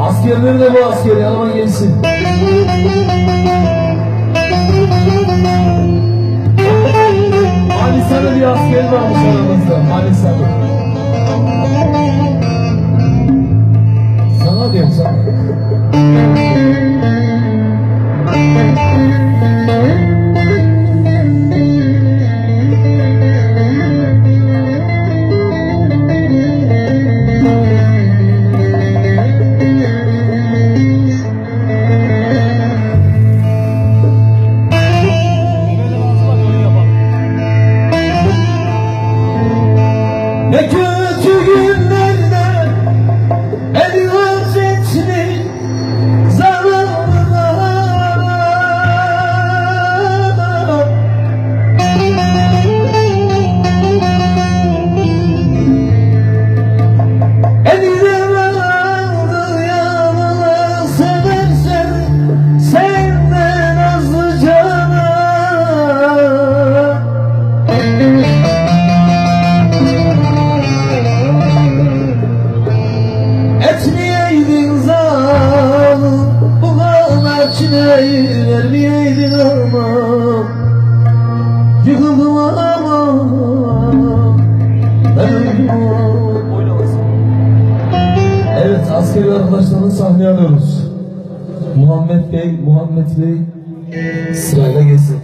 Askerleri de bu asker yanıma gelsin. Ekür çileyi vermeyeydin aman? Yıkıldım aman Evet askeri arkadaşlarını sahneye alıyoruz. Muhammed Bey, Muhammed Bey sırayla gelsin.